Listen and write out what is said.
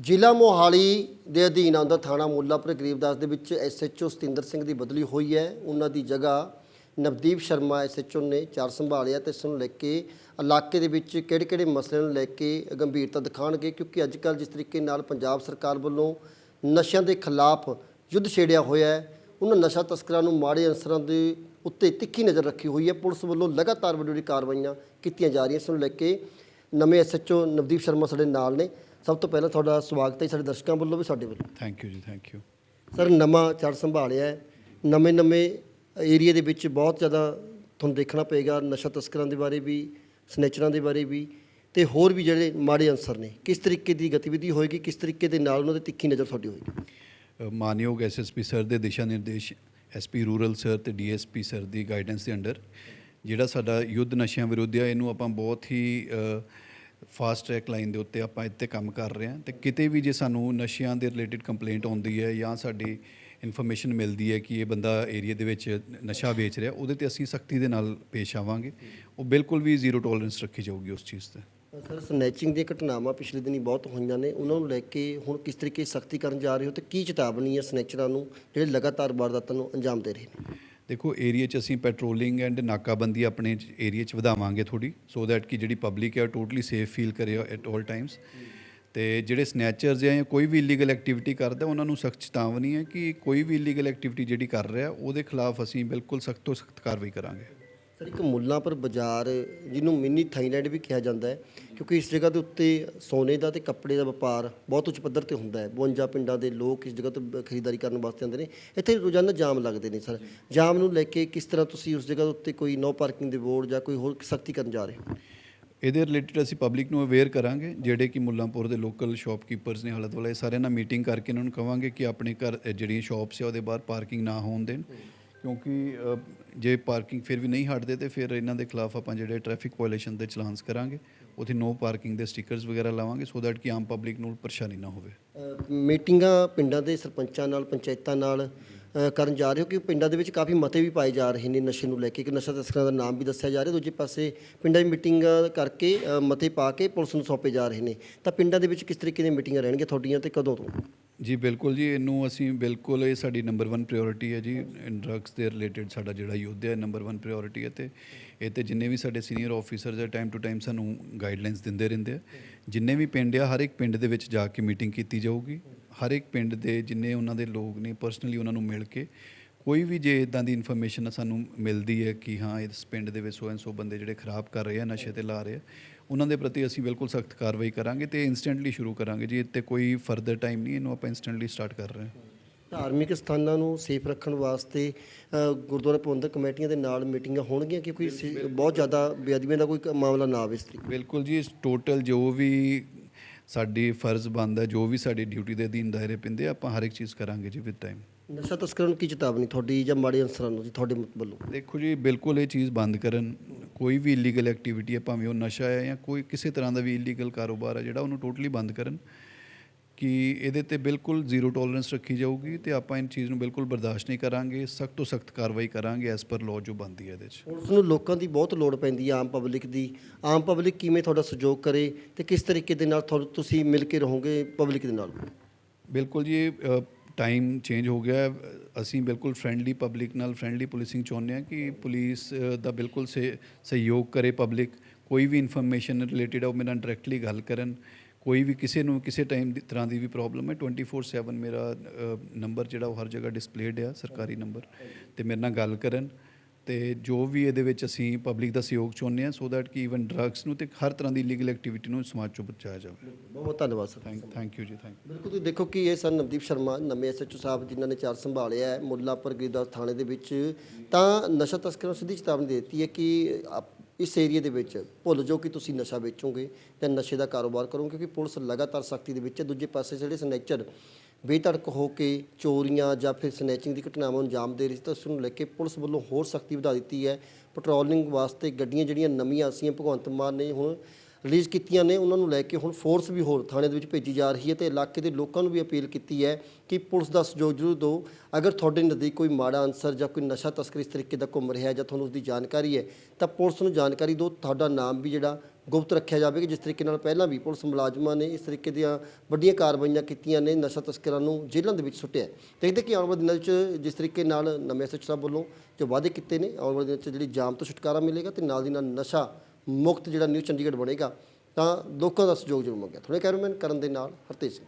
ਜ਼ਿਲ੍ਹਾ ਮੋਹਾਲੀ ਦੇ ਅਧੀਨ ਆਉਂਦਾ ਥਾਣਾ ਮੁੱਲਾਪੁਰ ਗਰੀਬਦਾਸ ਦੇ ਵਿੱਚ ਐਸਐਚਓ ਸਤਿੰਦਰ ਸਿੰਘ ਦੀ ਬਦਲੀ ਹੋਈ ਹੈ। ਉਹਨਾਂ ਦੀ ਜਗ੍ਹਾ ਨਵਦੀਪ ਸ਼ਰਮਾ ਐਸਐਚਓ ਨੇ ਚਾਰ ਸੰਭਾਲਿਆ ਤੇ ਇਸ ਨੂੰ ਲੈ ਕੇ ਇਲਾਕੇ ਦੇ ਵਿੱਚ ਕਿਹੜੇ-ਕਿਹੜੇ ਮਸਲਿਆਂ ਨੂੰ ਲੈ ਕੇ ਗੰਭੀਰਤਾ ਦਿਖਾਣਗੇ ਕਿਉਂਕਿ ਅੱਜ ਕੱਲ੍ਹ ਜਿਸ ਤਰੀਕੇ ਨਾਲ ਪੰਜਾਬ ਸਰਕਾਰ ਵੱਲੋਂ ਨਸ਼ਿਆਂ ਦੇ ਖਿਲਾਫ ਯੁੱਧ ਛੇੜਿਆ ਹੋਇਆ ਹੈ, ਉਹਨਾਂ ਨਸ਼ਾ ਤਸਕਰਾਂ ਨੂੰ ਮਾੜੇ ਅਨਸਰਾਂ ਦੇ ਉੱਤੇ ਤਿੱਖੀ ਨਜ਼ਰ ਰੱਖੀ ਹੋਈ ਹੈ। ਪੁਲਿਸ ਵੱਲੋਂ ਲਗਾਤਾਰ ਵੱਡੀ ਵੱਡੀ ਕਾਰਵਾਈਆਂ ਕੀਤੀਆਂ ਜਾ ਰਹੀਆਂ, ਇਸ ਨੂੰ ਲੈ ਕੇ ਨਵੇਂ ਐਸਐਚਓ ਨਵਦੀਪ ਸ਼ਰਮਾ ਸਾਡੇ ਨਾਲ ਨੇ। ਸਭ ਤੋਂ ਪਹਿਲਾਂ ਤੁਹਾਡਾ ਸਵਾਗਤ ਹੈ ਸਾਡੇ ਦਰਸ਼ਕਾਂ ਵੱਲੋਂ ਵੀ ਸਾਡੇ ਵੱਲੋਂ। Thank you ji thank you sir ਨਵਾਂ ਚੜ ਸੰਭਾਲਿਆ ਹੈ। ਨਵੇਂ ਨਵੇਂ ਏਰੀਆ ਦੇ ਵਿੱਚ ਬਹੁਤ ਜ਼ਿਆਦਾ ਤੁਹਾਨੂੰ ਦੇਖਣਾ ਪਏਗਾ ਨਸ਼ਾ ਤਸਕਰਾਂ ਦੇ ਬਾਰੇ ਵੀ ਸਨੇਚਰਾਂ ਦੇ ਬਾਰੇ ਵੀ ਤੇ ਹੋਰ ਵੀ ਜਿਹੜੇ ਮਾੜੇ ਅਨਸਰ ਨੇ ਕਿਸ ਤਰੀਕੇ ਦੀ ਗਤੀਵਿਧੀ ਹੋਏਗੀ ਕਿਸ ਤਰੀਕੇ ਦੇ ਨਾਲ ਉਹਨਾਂ ਦੀ ਤਿੱਖੀ ਨਜ਼ਰ ਤੁਹਾਡੀ ਹੋਏਗੀ? ਮਾਨਯੋਗ ਐਸਐਸਪੀ ਸਰ ਦੇ ਦਿਸ਼ਾ ਨਿਰਦੇਸ਼ ਐਸਪੀ ਰੂਰਲ ਸਰ ਤੇ ਡੀਐਸਪੀ ਸਰ ਦੀ ਗਾਈਡੈਂਸ ਦੇ ਅੰਡਰ ਜਿਹੜਾ ਸਾਡਾ ਯੁੱਧ ਨਸ਼ਿਆਂ ਵਿਰੁੱਧ ਆ ਇਹਨੂੰ ਆਪਾਂ ਬਹੁਤ ਹੀ ਫਾਸਟ ਟਰੈਕ ਲਾਈਨ ਦੇ ਉੱਤੇ ਆਪਾਂ ਇੱਥੇ ਕੰਮ ਕਰ ਰਹੇ ਹਾਂ ਤੇ ਕਿਤੇ ਵੀ ਜੇ ਸਾਨੂੰ ਨਸ਼ਿਆਂ ਦੇ ਰਿਲੇਟਡ ਕੰਪਲੇਂਟ ਆਉਂਦੀ ਹੈ ਜਾਂ ਸਾਡੀ ਇਨਫੋਰਮੇਸ਼ਨ ਮਿਲਦੀ ਹੈ ਕਿ ਇਹ ਬੰਦਾ ਏਰੀਆ ਦੇ ਵਿੱਚ ਨਸ਼ਾ ਵੇਚ ਰਿਹਾ, ਉਹਦੇ ਤੇ ਅਸੀਂ ਸਖਤੀ ਦੇ ਨਾਲ ਪੇਸ਼ ਆਵਾਂਗੇ। ਉਹ ਬਿਲਕੁਲ ਵੀ ਜ਼ੀਰੋ ਟੋਲਰੈਂਸ ਰੱਖੀ ਜਾਊਗੀ ਉਸ ਚੀਜ਼ ਤੇ। ਸਰ ਸਨੈਚਿੰਗ ਦੀਆਂ ਘਟਨਾਵਾਂ ਪਿਛਲੇ ਦਿਨੀ ਬਹੁਤ ਹੋਈਆਂ ਨੇ, ਉਹਨਾਂ ਨੂੰ ਲੈ ਕੇ ਹੁਣ ਕਿਸ ਤਰੀਕੇ ਸਖਤੀ ਕਰਨ ਜਾ ਰਹੇ ਹੋ ਤੇ ਕੀ ਚੇਤਾਵਨੀ ਹੈ ਸਨੈਚਰਾਂ ਨੂੰ ਜਿਹੜੇ ਲਗਾਤਾਰ ਵਾਰਦਾਤਾਂ ਨੂੰ ਅੰਜਾਮ ਦੇ ਰਹੇ ਨੇ? ਦੇਖੋ ਏਰੀਆ 'ਚ ਅਸੀਂ ਪੈਟਰੋਲਿੰਗ ਐਂਡ ਨਾਕਾਬੰਦੀ ਆਪਣੇ ਏਰੀਆ 'ਚ ਵਧਾਵਾਂਗੇ ਥੋੜੀ ਸੋ ਦੈਟ ਕਿ ਜਿਹੜੀ ਪਬਲਿਕ ਹੈ ਟੋਟਲੀ ਸੇਫ ਫੀਲ ਕਰੇ ਐਟ 올 ਟਾਈਮਸ ਤੇ ਜਿਹੜੇ ਸਨੈਚਰਸ ਜਾਂ ਕੋਈ ਵੀ ਇਲੀਗਲ ਐਕਟੀਵਿਟੀ ਕਰਦਾ, ਉਹਨਾਂ ਨੂੰ ਸਖਤ ਚੇਤਾਵਨੀ ਹੈ ਕਿ ਕੋਈ ਵੀ ਇਲੀਗਲ ਐਕਟੀਵਿਟੀ ਜਿਹੜੀ ਕਰ ਰਿਹਾ, ਉਹਦੇ ਖਿਲਾਫ ਅਸੀਂ ਬਿਲਕੁਲ ਸਖਤ ਤੋਂ ਸਖਤ ਕਾਰਵਾਈ ਕਰਾਂਗੇ। ਸਰ, ਇੱਕ ਮੁੱਲਾਂਪੁਰ ਬਾਜ਼ਾਰ, ਜਿਹਨੂੰ ਮਿੰਨੀ ਥਾਈਲੈਂਡ ਵੀ ਕਿਹਾ ਜਾਂਦਾ ਹੈ ਕਿਉਂਕਿ ਇਸ ਜਗ੍ਹਾ ਦੇ ਉੱਤੇ ਸੋਨੇ ਦਾ ਤੇ ਕੱਪੜੇ ਦਾ ਵਪਾਰ ਬਹੁਤ ਉੱਚ ਪੱਧਰ ਤੇ ਹੁੰਦਾ ਹੈ। 52 ਪਿੰਡਾਂ ਦੇ ਲੋਕ ਇਸ ਜਗ੍ਹਾ ਤੋਂ ਖਰੀਦਦਾਰੀ ਕਰਨ ਵਾਸਤੇ ਆਉਂਦੇ ਨੇ। ਇੱਥੇ ਰੋਜ਼ਾਨਾ ਜਾਮ ਲੱਗਦੇ ਨੇ ਸਰ। ਜਾਮ ਨੂੰ ਲੈ ਕੇ ਕਿਸ ਤਰ੍ਹਾਂ ਤੁਸੀਂ ਉਸ ਜਗ੍ਹਾ ਦੇ ਉੱਤੇ ਕੋਈ ਨੋ ਪਾਰਕਿੰਗ ਦੇ ਬੋਰਡ ਜਾਂ ਕੋਈ ਹੋਰ ਸਖਤੀ ਕਰਨ ਜਾ ਰਹੇ ਹੋ? ਇਹਦੇ ਰਿਲੇਟਡ ਅਸੀਂ ਪਬਲਿਕ ਨੂੰ ਅਵੇਅਰ ਕਰਾਂਗੇ, ਜਿਹੜੇ ਕਿ ਮੁੱਲਾਂਪੁਰ ਦੇ ਲੋਕਲ ਸ਼ਾਪਕੀਪਰਸ ਨੇ ਹਾਲਤ ਵਾਲੇ ਸਾਰਿਆਂ ਨਾਲ ਮੀਟਿੰਗ ਕਰਕੇ ਇਹਨਾਂ ਨੂੰ ਕਵਾਂਗੇ ਕਿ ਆਪਣੇ ਘਰ ਜਿਹੜੀਆਂ ਸ਼ਾਪਸ ਆ ਉਹਦੇ ਬਾਹਰ ਪਾਰਕਿੰਗ ਨਾ ਹੋਣ ਦੇਣ। ਕਿਉਂਕਿ ਜੇ ਪਾਰਕਿੰਗ ਫਿਰ ਵੀ ਨਹੀਂ ਹਟਦੇ ਤੇ ਫਿਰ ਇਹਨਾਂ ਦੇ ਖਿਲਾਫ ਆਪਾਂ ਜਿਹੜੇ ਟ੍ਰੈਫਿਕ ਵਾਇਲੇਸ਼ਨ ਦੇ ਚਲਾਨਸ ਕਰਾਂਗੇ, ਉੱਥੇ ਨੋ ਪਾਰਕਿੰਗ ਦੇ ਸਟickers ਵਗੈਰਾ ਲਾਵਾਂਗੇ ਸੋ ਦੈਟ ਕਿ ਆਮ ਪਬਲਿਕ ਨੂੰ ਪਰੇਸ਼ਾਨੀ ਨਾ ਹੋਵੇ। ਮੀਟਿੰਗਾਂ ਪਿੰਡਾਂ ਦੇ ਸਰਪੰਚਾਂ ਨਾਲ, ਪੰਚਾਇਤਾਂ ਨਾਲ ਕਰਨ ਜਾ ਰਹੇ ਹੋ ਕਿ ਪਿੰਡਾਂ ਦੇ ਵਿੱਚ ਕਾਫੀ ਮਤੇ ਵੀ ਪਾਏ ਜਾ ਰਹੇ ਨੇ ਨਸ਼ੇ ਨੂੰ ਲੈ ਕੇ ਕਿ ਨਸ਼ਾ ਤਸਕਰਾਂ ਦਾ ਨਾਮ ਵੀ ਦੱਸਿਆ ਜਾ ਰਿਹਾ, ਦੂਜੇ ਪਾਸੇ ਪਿੰਡਾਂ ਦੀ ਮੀਟਿੰਗਾਂ ਕਰਕੇ ਮਤੇ ਪਾ ਕੇ ਪੁਲਿਸ ਨੂੰ ਸੌਂਪੇ ਜਾ ਰਹੇ ਨੇ। ਤਾਂ ਪਿੰਡਾਂ ਦੇ ਵਿੱਚ ਕਿਸ ਤਰੀਕੇ ਦੀਆਂ ਮੀਟਿੰਗਾਂ ਰਹਿਣਗੀਆਂ ਤੁਹਾਡੀਆਂ ਤੇ ਕਦੋਂ ਤੋਂ? ਜੀ, ਬਿਲਕੁਲ ਜੀ, ਇਹਨੂੰ ਅਸੀਂ ਬਿਲਕੁਲ ਇਹ ਸਾਡੀ ਨੰਬਰ 1 ਪ੍ਰਾਇੋਰਟੀ ਹੈ ਜੀ ਡਰੱਗਸ ਦੇ ਰਿਲੇਟਡ ਸਾਡਾ ਜਿਹੜਾ ਯੁੱਧ ਹੈ ਨੰਬਰ 1 ਪ੍ਰਾਇੋਰਟੀ ਹੈ ਤੇ ਇਹ ਤੇ ਜਿੰਨੇ ਵੀ ਸਾਡੇ ਸੀਨੀਅਰ ਆਫੀਸਰਸ ਹੈ ਟਾਈਮ ਟੂ ਟਾਈਮ ਸਾਨੂੰ ਗਾਈਡਲਾਈਨਸ ਦਿੰਦੇ ਰਹਿੰਦੇ ਆ। ਜਿੰਨੇ ਵੀ ਪਿੰਡ ਆ, ਹਰ ਇੱਕ ਪਿੰਡ ਦੇ ਵਿੱਚ ਜਾ ਕੇ ਮੀਟਿੰਗ ਕੀਤੀ ਜਾਊਗੀ। ਹਰ ਇੱਕ ਪਿੰਡ ਦੇ ਜਿੰਨੇ ਉਹਨਾਂ ਦੇ ਲੋਕ ਨੇ ਪਰਸਨਲੀ ਉਹਨਾਂ ਨੂੰ ਮਿਲ ਕੇ ਕੋਈ ਵੀ ਜੇ ਇਦਾਂ ਦੀ ਇਨਫੋਰਮੇਸ਼ਨ ਸਾਨੂੰ ਮਿਲਦੀ ਹੈ ਕਿ ਹਾਂ, ਇਸ ਪਿੰਡ ਦੇ ਵਿੱਚ ਸੋ ਐਂਡ ਸੋ ਬੰਦੇ ਜਿਹੜੇ ਖਰਾਬ ਕਰ ਰਹੇ ਆ, ਨਸ਼ੇ ਤੇ ਲਾ ਰਹੇ ਆ ਉਹਨਾਂ ਦੇ ਪ੍ਰਤੀ ਅਸੀਂ ਬਿਲਕੁਲ ਸਖਤ ਕਾਰਵਾਈ ਕਰਾਂਗੇ ਤੇ ਇਨਸਟੈਂਟਲੀ ਸ਼ੁਰੂ ਕਰਾਂਗੇ ਜੀ ਇੱਥੇ ਕੋਈ ਫਰਦਰ ਟਾਈਮ ਨਹੀਂ ਇਹਨੂੰ ਆਪਾਂ ਇਨਸਟੈਂਟਲੀ ਸਟਾਰਟ ਕਰ ਰਹੇ ਹਾਂ। ਧਾਰਮਿਕ ਸਥਾਨਾਂ ਨੂੰ ਸੇਫ ਰੱਖਣ ਵਾਸਤੇ ਗੁਰਦੁਆਰਾ ਪ੍ਰਬੰਧਕ ਕਮੇਟੀਆਂ ਦੇ ਨਾਲ ਮੀਟਿੰਗਾਂ ਹੋਣਗੀਆਂ ਕਿ ਕੋਈ ਸੇ- ਬਹੁਤ ਜ਼ਿਆਦਾ ਬੇਅਦਬੀਆਂ ਦਾ ਕੋਈ ਮਾਮਲਾ ਨਾ ਆਵੇ ਇਸ ਤਰੀਕੇ ਬਿਲਕੁਲ ਜੀ ਟੋਟਲ ਜੋ ਵੀ ਸਾਡੀ ਫਰਜ਼ ਬਣਦਾ ਜੋ ਵੀ ਸਾਡੀ ਡਿਊਟੀ ਦੇ ਅਧੀਨ ਦਾਇਰੇ ਪੈਂਦੇ ਆਪਾਂ ਹਰ ਇੱਕ ਚੀਜ਼ ਕਰਾਂਗੇ ਜੀ ਵਿਦ ਟਾਈਮ ਨਸ਼ਾ ਤਸਕਰਾਂ ਨੂੰ ਕੀ ਚੇਤਾਵਨੀ ਤੁਹਾਡੀ ਜਾਂ ਮਾੜੇ ਅਨਸਰਾਂ ਨੂੰ ਜੀ ਤੁਹਾਡੇ ਵੱਲੋਂ? ਦੇਖੋ ਜੀ ਬਿਲਕੁਲ ਇਹ ਚੀਜ਼ ਬੰਦ ਕਰਨ ਕੋਈ ਵੀ ਇਲੀਗਲ ਐਕਟੀਵਿਟੀ ਹੈ ਭਾਵੇਂ ਉਹ ਨਸ਼ਾ ਹੈ ਜਾਂ ਕੋਈ ਕਿਸੇ ਤਰ੍ਹਾਂ ਦਾ ਵੀ ਇਲੀਗਲ ਕਾਰੋਬਾਰ ਹੈ ਜਿਹੜਾ ਉਹਨੂੰ ਟੋਟਲੀ ਬੰਦ ਕਰਨ ਕਿ ਇਹਦੇ ਤੇ ਬਿਲਕੁਲ ਜ਼ੀਰੋ ਟੋਲਰੈਂਸ ਰੱਖੀ ਜਾਊਗੀ ਤੇ ਆਪਾਂ ਇਹ ਚੀਜ਼ ਨੂੰ ਬਿਲਕੁਲ ਬਰਦਾਸ਼ਤ ਨਹੀਂ ਕਰਾਂਗੇ ਸਖਤ ਤੋਂ ਸਖਤ ਕਾਰਵਾਈ ਕਰਾਂਗੇ ਐਸ ਪਰ ਲਾਅ ਜੋ ਬੰਦੀ ਹੈ ਇਹਦੇ 'ਚ। ਪੁਲਿਸ ਨੂੰ ਲੋਕਾਂ ਦੀ ਬਹੁਤ ਲੋੜ ਪੈਂਦੀ ਹੈ ਆਮ ਪਬਲਿਕ ਦੀ। ਆਮ ਪਬਲਿਕ ਕਿਵੇਂ ਤੁਹਾਡਾ ਸਹਿਯੋਗ ਕਰੇ ਤੇ ਕਿਸ ਤਰੀਕੇ ਦੇ ਨਾਲ ਤੁਹਾਨੂੰ ਤੁਸੀਂ ਮਿਲ ਕੇ ਰਹੋਗੇ ਪਬਲਿਕ ਦੇ ਨਾਲ? ਬਿਲਕੁਲ ਜੀ ਟਾਈਮ ਚੇਂਜ ਹੋ ਗਿਆ ਅਸੀਂ ਬਿਲਕੁਲ ਫ੍ਰੈਂਡਲੀ ਪਬਲਿਕ ਨਾਲ ਫ੍ਰੈਂਡਲੀ ਪੁਲਿਸਿੰਗ ਚਾਹੁੰਦੇ ਹਾਂ ਕਿ ਪੁਲਿਸ ਦਾ ਬਿਲਕੁਲ ਸੇ, ਸਹਿਯੋਗ ਕਰੇ ਪਬਲਿਕ ਕੋਈ ਵੀ ਇਨਫੋਰਮੇਸ਼ਨ ਰਿਲੇਟਡ ਆ, ਉਹ ਮੇਰੇ ਨਾਲ ਡਾਇਰੈਕਟਲੀ ਗੱਲ ਕਰਨ। ਕੋਈ ਵੀ ਕਿਸੇ ਨੂੰ, ਕਿਸੇ ਟਾਈਮ ਦੀ ਤਰ੍ਹਾਂ ਦੀ ਵੀ ਪ੍ਰੋਬਲਮ ਹੈ 24/7 ਮੇਰਾ ਨੰਬਰ ਜਿਹੜਾ ਉਹ ਹਰ ਜਗ੍ਹਾ ਡਿਸਪਲੇਡ ਆ, ਸਰਕਾਰੀ ਨੰਬਰ ਤੇ ਮੇਰੇ ਨਾਲ ਗੱਲ ਕਰਨ। ਤੇ ਜੋ ਵੀ ਇਹਦੇ ਵਿੱਚ ਅਸੀਂ ਪਬਲਿਕ ਦਾ ਸਹਿਯੋਗ ਚਾਹੁੰਦੇ ਹਾਂ ਸੋ ਦੈਟ ਕਿ ਇਵਨ ਡਰੱਗਸ ਨੂੰ ਤੇ ਹਰ ਤਰ੍ਹਾਂ ਦੀ ਇਲੀਗਲ ਐਕਟੀਵਿਟੀ ਨੂੰ ਸਮਾਜ ਚੋਂ ਬਚਾਇਆ ਜਾਵੇ। ਬਹੁਤ ਧੰਨਵਾਦ sir. Thank thank you ji thank ਬਿਲਕੁਲ ਤੁਸੀਂ ਦੇਖੋ ਕਿ ਇਹ ਸਨ ਨਵਦੀਪ ਸ਼ਰਮਾ ਨਵੇਂ ਐਸਐਚਓ ਸਾਹਿਬ ਜਿਨ੍ਹਾਂ ਨੇ ਚਾਰ ਸੰਭਾਲਿਆ ਹੈ ਮੁੱਲਾਪੁਰ ਗਰੀਦਾਸ ਥਾਣੇ ਦੇ ਵਿੱਚ ਤਾਂ ਨਸ਼ਾ ਤਸਕਰਾਂ ਨੂੰ ਸਿੱਧੀ ਚੇਤਾਵਨੀ ਦੇ ਦਿੱਤੀ ਹੈ ਕਿ ਇਸ ਏਰੀਆ ਦੇ ਵਿੱਚ ਭੁੱਲ ਜਾਓ ਕਿ ਤੁਸੀਂ ਨਸ਼ਾ ਵੇਚੋਗੇ ਤੇ ਨਸ਼ੇ ਦਾ ਕਾਰੋਬਾਰ ਕਰੋਗੇ ਕਿਉਂਕਿ ਪੁਲਿਸ ਲਗਾਤਾਰ ਸਖਤੀ ਦੇ ਵਿੱਚ ਹੈ। ਦੂਜੇ ਪਾਸੇ ਜਿਹੜੇ ਸਨੈਚਰ ਬੇਧੜਕ ਹੋ ਕੇ ਚੋਰੀਆਂ ਜਾਂ ਫਿਰ ਸਨੈਚਿੰਗ ਦੀ ਘਟਨਾਵਾਂ ਨੂੰ ਅੰਜਾਮ ਦੇ ਰਹੀ ਸੀ ਤਾਂ ਉਸ ਨੂੰ ਲੈ ਕੇ ਪੁਲਿਸ ਵੱਲੋਂ ਹੋਰ ਸਖਤੀ ਵਧਾ ਦਿੱਤੀ ਹੈ। ਪੈਟਰੋਲਿੰਗ ਵਾਸਤੇ ਗੱਡੀਆਂ ਜਿਹੜੀਆਂ ਨਵੀਆਂ ਅਸੀਂ ਭਗਵੰਤ ਮਾਨ ਨੇ ਹੁਣ ਰਿਲੀਜ਼ ਕੀਤੀਆਂ ਨੇ, ਉਹਨਾਂ ਨੂੰ ਲੈ ਕੇ ਹੁਣ ਫੋਰਸ ਵੀ ਹੋਰ ਥਾਣੇ ਦੇ ਵਿੱਚ ਭੇਜੀ ਜਾ ਰਹੀ ਹੈ ਤੇ ਇਲਾਕੇ ਦੇ ਲੋਕਾਂ ਨੂੰ ਵੀ ਅਪੀਲ ਕੀਤੀ ਹੈ ਕਿ ਪੁਲਿਸ ਦਾ ਸਹਿਯੋਗ ਜ਼ਰੂਰ ਦਿਓ। ਅਗਰ ਤੁਹਾਡੇ ਨਜ਼ਦੀਕ ਕੋਈ ਮਾੜਾ ਅਨਸਰ ਜਾਂ ਕੋਈ ਨਸ਼ਾ ਤਸਕਰ ਇਸ ਤਰੀਕੇ ਦਾ ਘੁੰਮ ਰਿਹਾ ਹੈ ਜਾਂ ਤੁਹਾਨੂੰ ਉਸ ਦੀ ਜਾਣਕਾਰੀ ਹੈ, ਤਾਂ ਪੁਲਿਸ ਨੂੰ ਜਾਣਕਾਰੀ ਦਿਓ। ਤੁਹਾਡਾ ਨਾਮ ਵੀ ਜਿਹੜਾ ਗੁਪਤ ਰੱਖਿਆ ਜਾਵੇਗਾ, ਜਿਸ ਤਰੀਕੇ ਨਾਲ ਪਹਿਲਾਂ ਵੀ ਪੁਲਿਸ ਮੁਲਾਜ਼ਮਾਂ ਨੇ ਇਸ ਤਰੀਕੇ ਦੀਆਂ ਵੱਡੀਆਂ ਕਾਰਵਾਈਆਂ ਕੀਤੀਆਂ ਨੇ, ਨਸ਼ਾ ਤਸਕਰਾਂ ਨੂੰ ਜੇਲ੍ਹਾਂ ਦੇ ਵਿੱਚ ਸੁੱਟਿਆ ਦੇਖਦੇ ਕਿ ਆਉਣ ਵਾਲੇ ਦਿਨਾਂ ਵਿੱਚ ਜਿਸ ਤਰੀਕੇ ਨਾਲ ਨਵੇਂ ਸੱਚ ਵੱਲੋਂ ਜੋ ਵਾਅਦੇ ਕੀਤੇ ਨੇ, ਆਉਣ ਵਾਲੇ ਦਿਨਾਂ ਵਿੱਚ ਜਿਹੜੀ ਜਾਮ ਤੋਂ ਛੁਟਕਾਰਾ ਮਿਲੇਗਾ ਤੇ ਨਾਲ ਦੀ ਨਾਲ ਨਸ਼ਾ ਮੁਕਤ ਜਿਹੜਾ ਨਿਊ ਚੰਡੀਗੜ੍ਹ ਬਣੇਗਾ ਤਾਂ ਲੋਕਾਂ ਦਾ ਸਹਿਯੋਗ ਜ਼ਰੂਰ ਮੰਗਿਆ। ਥੋੜੇ ਕੈਮਰਾਮੈਨ ਕਰਨ ਦੇ ਨਾਲ ਹਰਤੇਜ ਸਿੰਘ